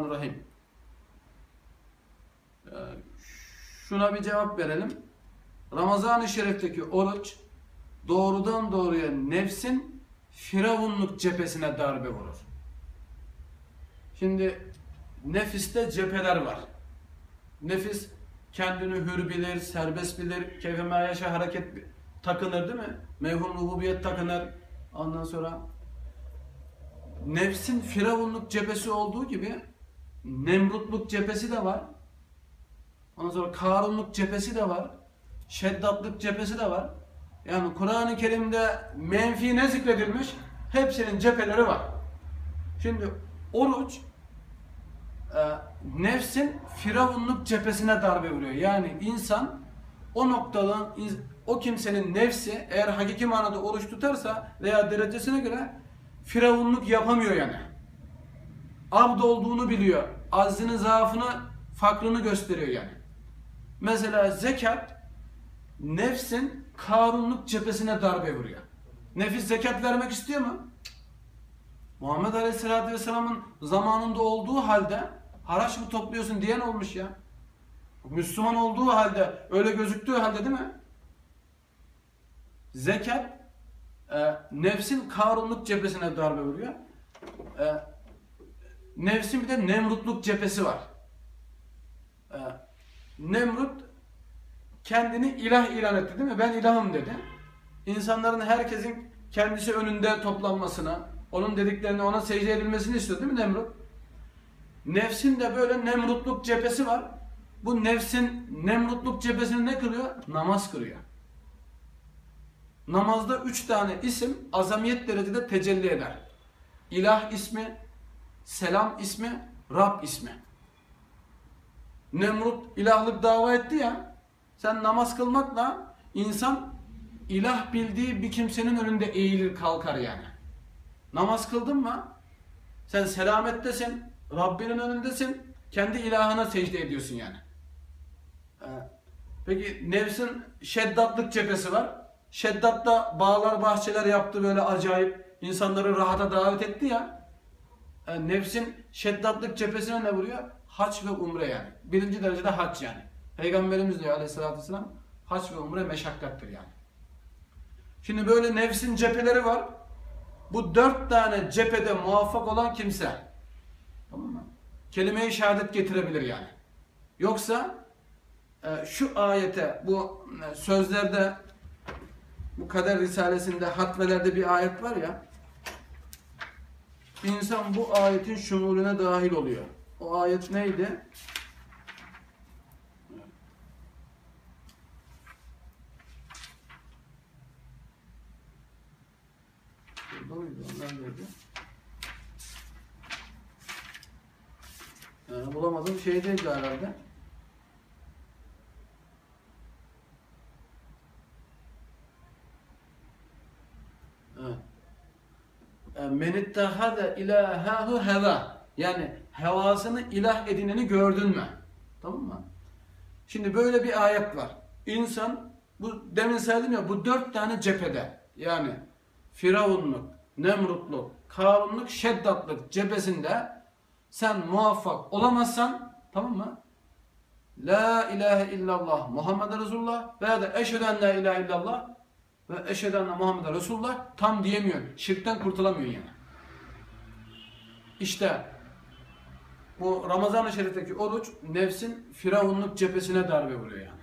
Bismillahirrahmanirrahim. Ee, Şuna bir cevap verelim. Ramazan-ı Şerif'teki oruç doğrudan doğruya nefsin firavunluk cephesine darbe vurur. Şimdi nefiste cepheler var. Nefis kendini hür bilir, serbest bilir, keyfe yaşa hareket takınır değil mi? Mevhum rububiyet takınır. Ondan sonra nefsin firavunluk cephesi olduğu gibi nemrutluk cephesi de var. Ondan sonra karunluk cephesi de var. Şeddatlık cephesi de var. Yani Kur'an-ı Kerim'de menfi ne zikredilmiş? Hepsinin cepheleri var. Şimdi oruç e, nefsin firavunluk cephesine darbe vuruyor. Yani insan o noktadan o kimsenin nefsi eğer hakiki manada oruç tutarsa veya derecesine göre firavunluk yapamıyor yani. Abd olduğunu biliyor. Aczini, zaafını, fakrını gösteriyor yani. Mesela zekat nefsin karunluk cephesine darbe vuruyor. Nefis zekat vermek istiyor mu? Muhammed Aleyhisselatü Vesselam'ın zamanında olduğu halde haraç mı topluyorsun diyen olmuş ya. Müslüman olduğu halde, öyle gözüktüğü halde değil mi? Zekat e, nefsin karunluk cephesine darbe vuruyor. E, nefsin bir de nemrutluk cephesi var. E, Nemrut kendini ilah ilan etti değil mi? Ben ilahım dedi. İnsanların herkesin kendisi önünde toplanmasına, onun dediklerini ona secde edilmesini istiyor değil mi Nemrut? Nefsin de böyle nemrutluk cephesi var. Bu nefsin nemrutluk cephesini ne kılıyor? Namaz kılıyor. Namazda üç tane isim azamiyet derecede tecelli eder. İlah ismi, selam ismi, Rab ismi. Nemrut ilahlık dava etti ya. Sen namaz kılmakla insan ilah bildiği bir kimsenin önünde eğilir kalkar yani. Namaz kıldın mı? Sen selamettesin, Rabbinin önündesin, kendi ilahına secde ediyorsun yani. Ee, Peki nefsin şeddatlık cephesi var. Şeddatta bağlar bahçeler yaptı böyle acayip. insanları rahata davet etti ya. E, nefsin şeddatlık cephesine ne vuruyor? Haç ve umre yani. Birinci derecede haç yani. Peygamberimiz diyor aleyhissalatü vesselam haç ve umre meşakkattir yani. Şimdi böyle nefsin cepheleri var. Bu dört tane cephede muvaffak olan kimse. Tamam mı? Kelime-i şehadet getirebilir yani. Yoksa e, şu ayete bu e, sözlerde bu kader risalesinde hatmelerde bir ayet var ya insan bu ayetin şumulüne dahil oluyor. O ayet neydi? Burada mıydı? Onlar nerede? Yani bulamadığım şey değildi herhalde. Men ittehade ilahahu heva. Yani hevasını ilah edineni gördün mü? Tamam mı? Şimdi böyle bir ayet var. İnsan bu demin saydım ya bu dört tane cephede yani Firavunluk, Nemrutluk, Karunluk, Şeddatlık cephesinde sen muvaffak olamazsan tamam mı? La ilahe illallah Muhammed Resulullah veya da eşhedü en la ilahe illallah ve eşhedü enne Muhammed Resulullah tam diyemiyor. Şirkten kurtulamıyor yani. İşte bu Ramazan-ı Şerif'teki oruç nefsin firavunluk cephesine darbe vuruyor yani.